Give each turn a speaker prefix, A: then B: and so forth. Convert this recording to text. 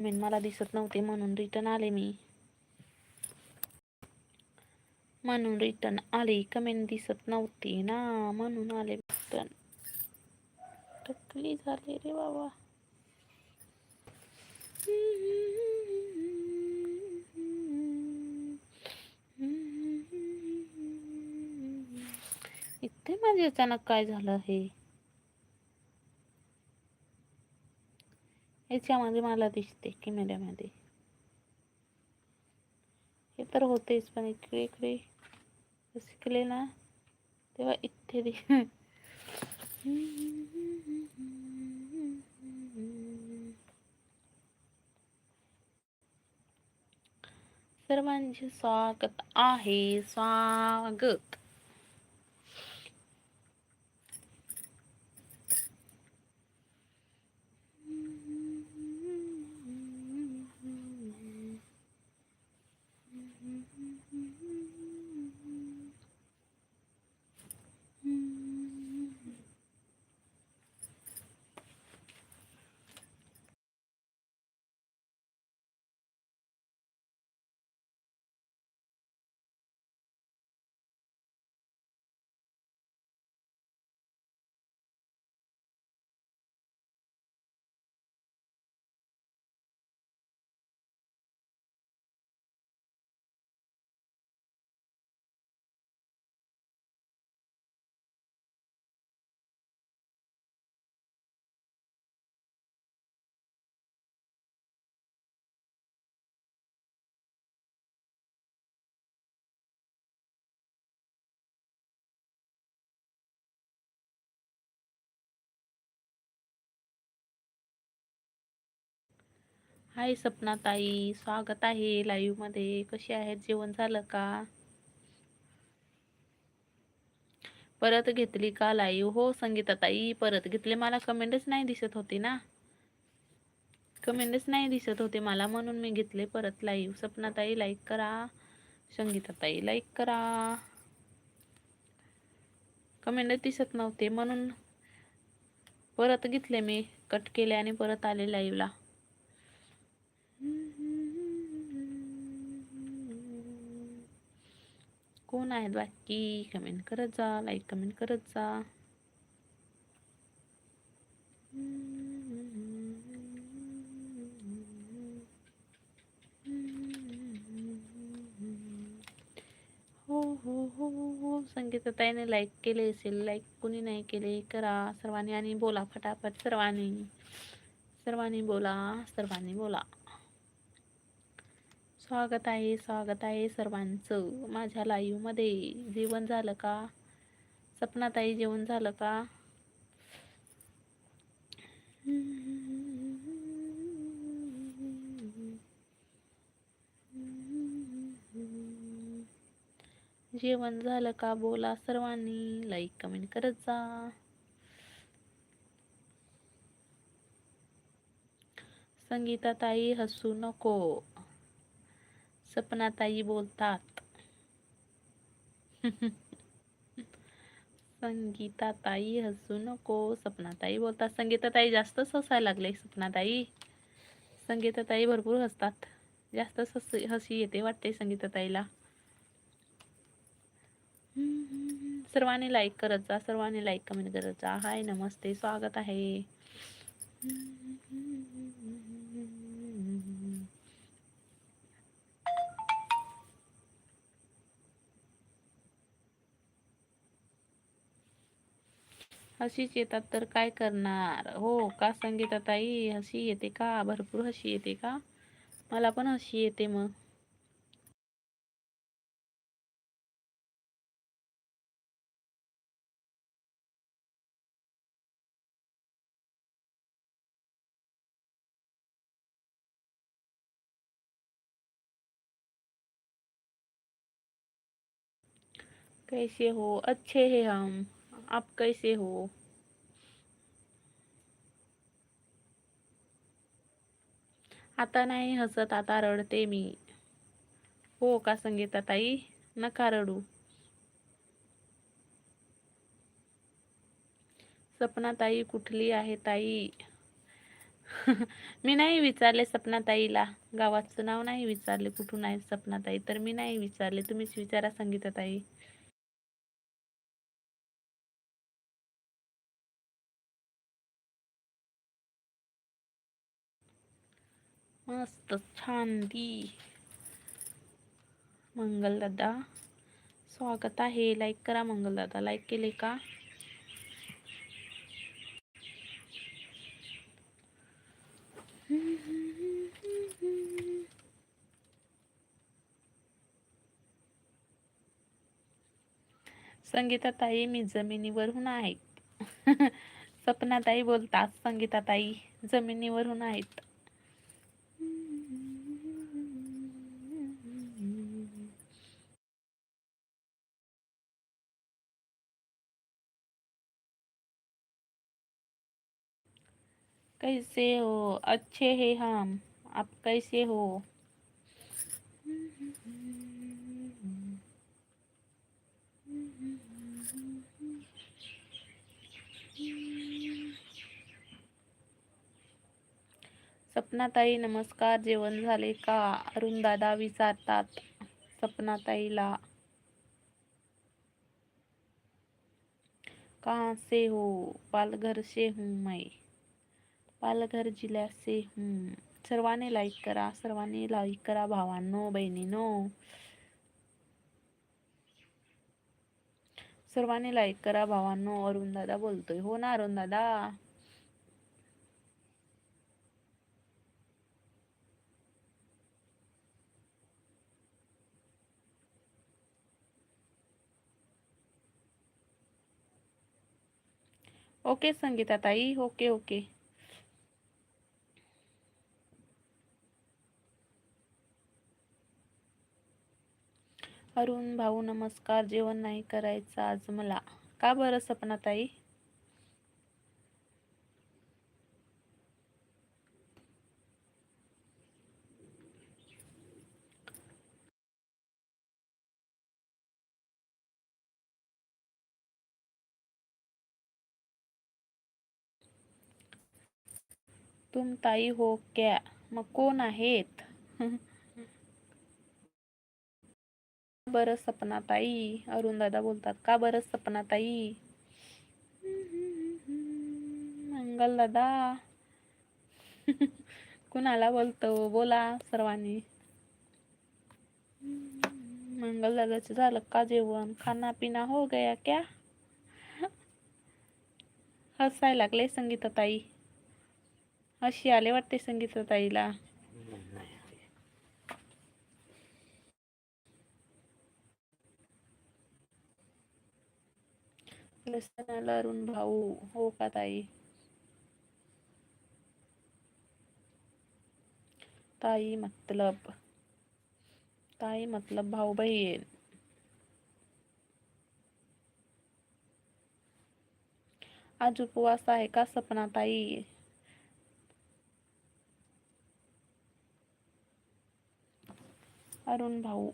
A: Main मला दिसत नव्हते. म्हणून रिटर्न आले मी. म्हणून रिटर्न आले. कमेंट दिसत नव्हती ना. म्हणून आले रिटर्न टकली झाले रे बाबा. इथे माझे अचानक काय झालं हे? याच्यामध्ये म्हणजे मला दिसते कॅमेऱ्यामध्ये हे तर होतेच पण इकडे इकडे. शिकले ना तेव्हा इथे दि सर्वांचे स्वागत आहे स्वागत. हाय सपना ताई स्वागत आहे लाईव्हमध्ये कशी आहेत? जेवण झालं का? परत घेतली का लाईव्ह हो संगीता ताई परत घेतले. मला कमेंटच नाही दिसत होती ना. कमेंटच नाही दिसत होते मला म्हणून मी घेतले परत लाईव्ह सपना ताई लाईक करा. संगीता ताई लाईक करा. कमेंटच दिसत नव्हते म्हणून परत घेतले मी. कट केले आणि परत आले लाईव्हला कोण आहेत बाकी. कमेंट करत जा लाईक कमेंट करत जा. हो हो हो हो. संगीताताईने लाईक केले असेल लाईक कुणी नाही केले करा. सर्वांनी आणि बोला फटाफट सर्वांनी. सर्वांनी बोला सर्वांनी बोला. स्वागत आहे स्वागत आहे सर्वांचं. माझ्या लाईव्हमध्ये जेवण झालं का? सपनाताई जेवण झालं का? जेवण झालं का? बोला सर्वांनी. लाईक कमेंट करत जा. संगीता ताई हसू नको. सपनाताई बोलतात. संगीताताई हसू नको. सपनाताई बोलतात. संगीताताई जास्तच हसायला लागले. सपनाताई संगीताताई भरपूर हसतात. जास्तच हसी हसी येते वाटते संगीताताईला. सर्वांनी लाईक करत जा. सर्वांनी लाईक कमेंट करत जा. हाय नमस्ते. स्वागत आहे. हशीच येतात काय हो, का संगीता ताई हसी येते का? भरपूर हसी येते का? पण हशी येते मग. कैसे हो? अच्छे हैं हम। आप कैसे हो? आता नाही हसत आता रडते मी. हो का संगीता ताई? नका रडू. सपना ताई कुठली आहे ताई? मी नाही विचारले सपनाताईला गावाचं नाव नाही विचारले कुठून आहे सपना ताई तर मी नाही विचारले. तुम्हीच विचारा संगीताताई मस्त छान दी मंगलदादा. स्वागत आहे. लाईक करा मंगलदादा. लाईक केले का? संगीता ताई मी जमिनीवरून आहेत सपनाताई बोलतात संगीता ताई जमिनीवरून आहेत. कैसे हो? अच्छे है हम। आप कैसे हो? सपनाताई नमस्कार, जेवण झाले का? अरुण दादा विचारतात सपनाताईला कहाँ से हो? पालघर से हूँ मैं. पालघर जिल्ह्याचे सर्वांनी लाईक करा सर्वांनी लाईक करा भावांनो बहिणीनो. सर्वांनी लाईक करा भावांनो अरुण दादा बोलतोय. हो ना अरुण दादा? ओके संगीता ताई ओके ओके अरुण भाऊ नमस्कार. जेवण नाही करायचं आज मला. का बरं सपना ताई तुम ताई हो क्या? मग कोण आहेत? बरं सपनाताई अरुण दादा बोलतात का बरं सपना ताई मंगल दादा कुणाला बोलतो? बोला सर्वांनी. मंगलदादाचं झालं का जेवण? खाना पिना हो गया क्या? हसायला लागले संगीताताई. अशी आले वाटते संगीताताईला. लसणाला अरुण भाऊ हो का ताई? ताई मतलब ताई मतलब भाऊ बहीण. आज उपवास आहे का सपना ताई? अरुण भाऊ.